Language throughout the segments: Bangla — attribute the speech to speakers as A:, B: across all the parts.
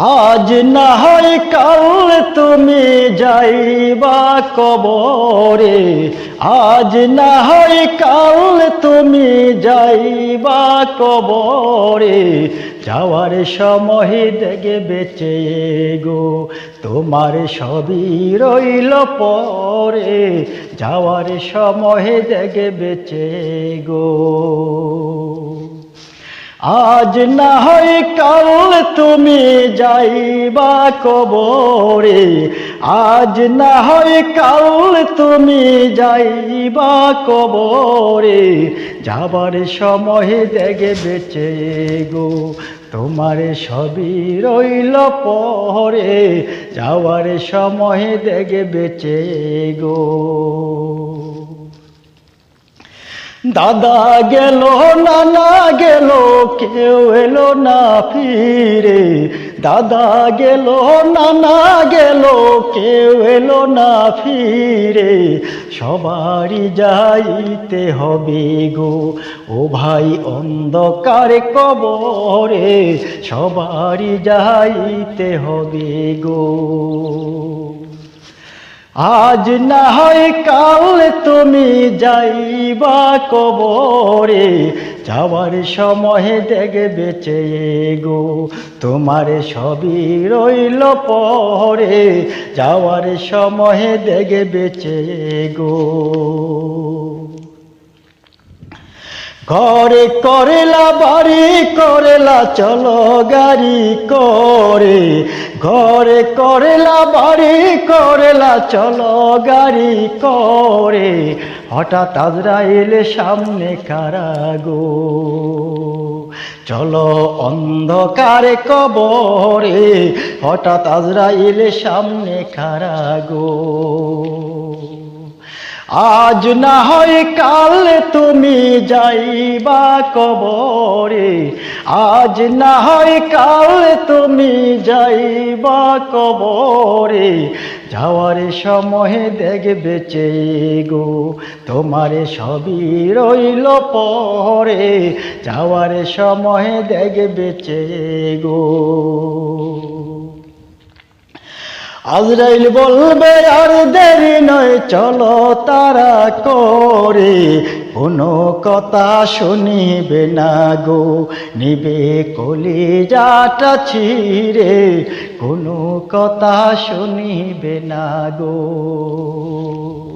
A: আজ না হয় কাল তুমি যাইবা কবরে। আজ না হয় কাল তুমি যাইবা কবরে। যাওয়ার সময় দেখে বেঁচে গো, তোমার সবই রইল পরে। যাওয়ার সময় দেখে বেঁচে গো। আজ না হয় কাল তুমি যাইবা কবরে। আজ না হয় কাল তুমি যাইবা কবরে। যাবার সময় দেখে বেঁচে গো, তোমার সবই রইল পরে। যাওয়ার সময় দেখে বেঁচে গো। দাদা গেল, নানা গেল, কেউ এলো না ফিরে। দাদা গেল, নানা গেল, কেউ এলো না ফিরে। সবারই যাইতে হবে গো, ও ভাই অন্ধকার কবরে। সবারই যাইতে হবে গো। আজ না হয় কাল তুমি যাইবা কবরে, যাওয়ার সময় দেখে বেঁচে গো। তোমার সবই রইল পরে, যাওয়ার সময় দেখে বেঁচে গো। ঘরে করেলা, বাড়ি করেলা, চলো গাড়ি করে ঘরে করেলা, বাড়ি করেলা, চলো গাড়ি করে। হঠাৎ আজরাইলে সামনে কারাগো। চলো অন্ধকারে কবরে। হঠাৎ আজরাইলে সামনে কারাগো। আজ না হয় কাল তুমি যাইবা কবরে। আজ না হয় কাল তুমি যাইবা কবরে। যাওয়ার সময় দেখবে গো তোমার সবই রইল পরে। যাওয়ার সময় দেখবে গো আজরাইল বলবে, আর দেরি নয়, চলো তারা করে। কোনো কথা শুনিবে না গো, নিবে কলি যাটা ছিঁড়ে। কোনো কথা শুনিবে না গো।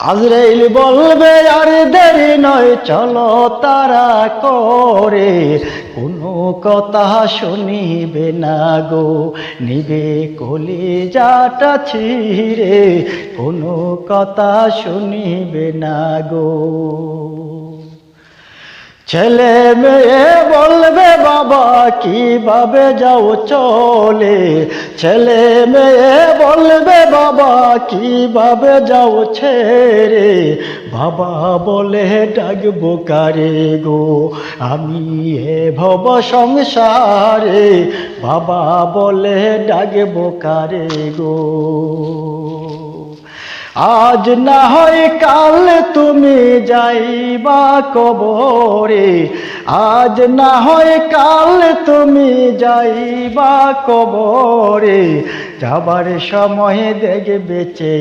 A: আজরাইল বলবে, আর দেরি নয়, চলো তারা করে। কোনো কথা শুনিবে না গো, নিবে কলি যাটা ছিঁড়ে। কোনো কথা শুনিবে না গো। ছেলে মেয়ে বাবা কীভাবে যাও চলে? ছেলে মেয়ে বলবে, বাবা, কীভাবে যাও ছেড়ে? বাবা বলে, ডাকবো কারে গো? আমি এ ভব সংসারে। বাবা বলে, ডাকবো কারে গো? আজ না হয় কাল তুমি যাইবা কবরে। আজ না হয় কাল তুমি যাইবা কবরে। যাবার সময় দেখে বেঁচে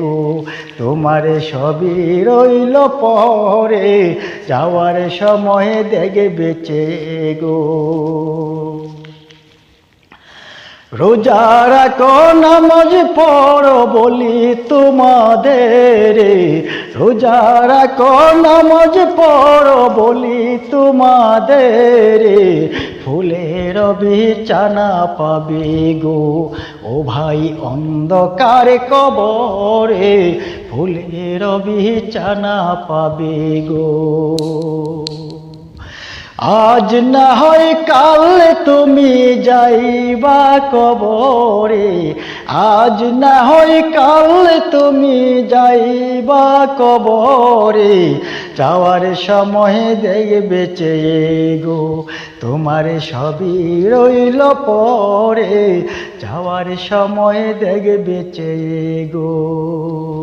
A: গো, তোমার সবই রইল পরে। যাওয়ার সময় দেখে বেঁচে গো। রোজা রাখো নামাজ পড়ো বলি তোমাদের। রোজা রাখো নামাজ পড়ো বলি তোমাদের। ফুলের বিছানা পাবে গো, ও ভাই অন্ধকার কবরে। ফুলের বিছানা পাবে গো। আজ না হয় কাল তুমি যাইবা কবরে। আজ না হয় কাল তুমি যাইবা কবরে। যাওয়ার সময় দেখবে বেঁচে গো, তোমার সবই রইল পরে। যাওয়ার সময় দেখবে বেঁচে গো।